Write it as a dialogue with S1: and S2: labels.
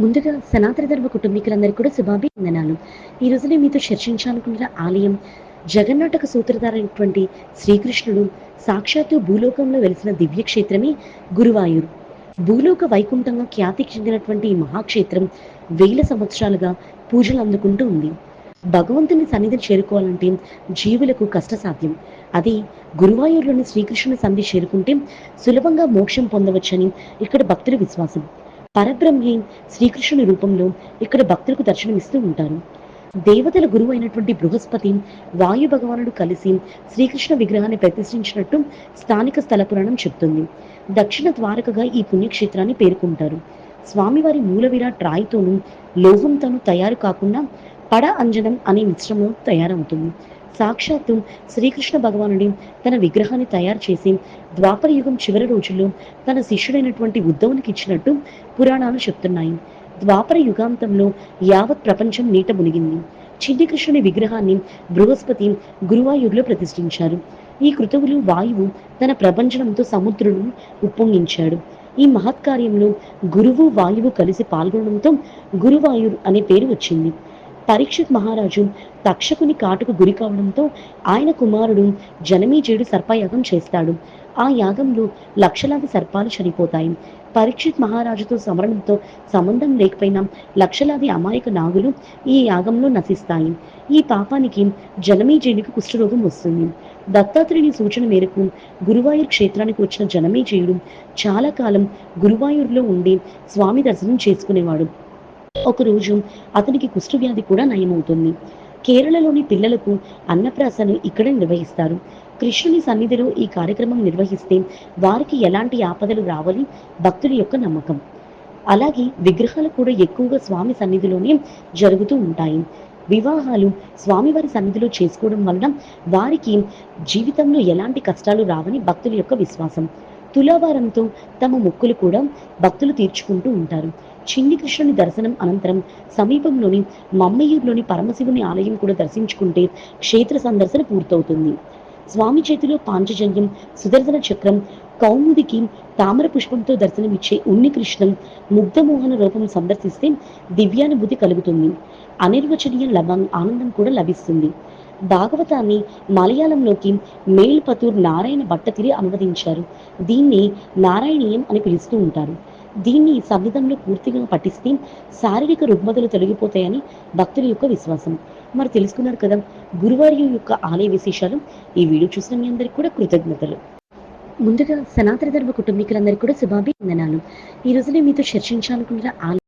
S1: ముందుగా సనాతన ధర్మ కుటుంబీకులందరికీ కూడా శుభాభినందనాలు. ఈ రోజు నేను మీతో చర్చించాలనుకున్న ఆలయం జగన్నాటక సూత్రధారైనటువంటి శ్రీకృష్ణుడు సాక్షాత్తు భూలోకంలో వెలిసిన దివ్యక్షేత్రమే గురువాయూరు. భూలోక వైకుంఠంగా ఖ్యాతి చెందినటువంటి ఈ మహాక్షేత్రం వేల సంవత్సరాలుగా పూజలు అందుకుంటూ ఉంది. భగవంతుని సన్నిధిని చేరుకోవాలంటే జీవులకు కష్టసాధ్యం. అది గురువాయూరులోని శ్రీకృష్ణుని సన్నిధి చేరుకుంటే సులభంగా మోక్షం పొందవచ్చని ఇక్కడ భక్తుల విశ్వాసం. పరబ్రహ్మే శ్రీకృష్ణుని రూపంలో ఇక్కడ భక్తులకు దర్శనమిస్తూ ఉంటారు. దేవతల గురువు అయినటువంటి బృహస్పతి వాయు భగవానుడు కలిసి శ్రీకృష్ణ విగ్రహాన్ని ప్రతిష్ఠించినట్టు స్థానిక స్థల పురాణం చెప్తుంది. దక్షిణ ద్వారకగా ఈ పుణ్యక్షేత్రాన్ని పేర్కొంటారు. స్వామివారి మూల విరాట్ రాయితోనూ లోహంతోనూ తయారు కాకుండా పడ అంజనం అనే మిశ్రమం తయారవుతుంది. సాక్షాత్తు శ్రీకృష్ణ భగవానుడి తన విగ్రహాన్ని తయారు చేసి ద్వాపర యుగం చివరి రోజుల్లో తన శిష్యుడైనటువంటి ఉద్ధవునికి ఇచ్చినట్టు పురాణాలు చెప్తున్నాయి. ద్వాపర యుగాంతంలో యావత్ ప్రపంచం నీట మునిగింది. చిన్ని కృష్ణుని విగ్రహాన్ని బృహస్పతి గురువాయూరులో ప్రతిష్ఠించారు. ఈ కృతవులు వాయువు తన ప్రపంచంతో సముద్రులను ఉప్పొంగించాడు. ఈ మహత్కార్యంలో గురువు వాయువు కలిసి పాల్గొనడంతో గురువాయుర్ అనే పేరు వచ్చింది. పరీక్షిత్ మహారాజు తక్షకుని కాటుకు గురి కావడంతో ఆయన కుమారుడు జనమేజయుడు సర్పయాగం చేస్తాడు. ఆ యాగంలో లక్షలాది సర్పాలు చనిపోతాయి. పరీక్షిత్ మహారాజుతో సమరణంతో సంబంధం లేకపోయినా లక్షలాది అమాయక నాగులు ఈ యాగంలో నశిస్తాయి. ఈ పాపానికి జనమేజయుడికి కుష్ఠరోగం వస్తుంది. దత్తాత్రేయుని సూచన మేరకు గురువాయూర్ క్షేత్రానికి వచ్చిన జనమేజయుడు చాలా కాలం గురువాయూర్లో ఉండి స్వామి దర్శనం చేసుకునేవాడు. ఒకరోజు అతనికి కుష్ఠవ్యాధి కూడా నయమవుతుంది. కేరళలోని పిల్లలకు అన్నప్రాసను ఇక్కడ నిర్వహిస్తారు. కృష్ణుని సన్నిధిలో ఈ కార్యక్రమం నిర్వహిస్తే వారికి ఎలాంటి ఆపదలు రావని భక్తుల యొక్క నమ్మకం. అలాగే విగ్రహాలు కూడా ఎక్కువగా స్వామి సన్నిధిలోనే జరుగుతూ ఉంటాయి. వివాహాలు స్వామివారి సన్నిధిలో చేసుకోవడం వలన వారికి జీవితంలో ఎలాంటి కష్టాలు రావని భక్తుల యొక్క విశ్వాసం. తులావారంతో తమ మొక్కులు కూడా భక్తులు తీర్చుకుంటూ ఉంటారు. చిన్ని కృష్ణుని దర్శనం అనంతరం సమీపంలోని మమ్మయ్యూరులోని పరమశివుని ఆలయం కూడా దర్శించుకుంటే క్షేత్ర సందర్శన పూర్తవుతుంది. స్వామి చేతిలో పాంచజన్యం సుదర్శన చక్రం కౌముదికి తామర పుష్పంతో దర్శనమిచ్చే ఉన్ని కృష్ణం ముగ్ధమోహన రూపం సందర్శిస్తే దివ్యానుభూతి కలుగుతుంది. అనిర్వచనీయ లభం ఆనందం కూడా లభిస్తుంది. భాగవతాన్ని మలయాళంలోకి మేల్పతూర్ నారాయణ భట్టతిరి అనువదించారు. దీన్ని నారాయణీయం అని పిలుస్తూ ఉంటారు. దీన్ని సంవిధంలో పూర్తిగా పఠిస్తే శారీరక రుగ్మతలు తొలగిపోతాయని భక్తుల యొక్క విశ్వాసం. మరి తెలుసుకున్నారు కదా గురువార్యం యొక్క ఆలయ విశేషాలు. ఈ వీడియో చూసిన మీ అందరికీ కూడా కృతజ్ఞతలు. ముందుగా సనాతన ధర్మ కుటుంబీకులందరికీ కూడా శుభాభివందనాలు ఈ రోజు నేను మీతో చర్చించాలనుకుంటున్న ఆలయం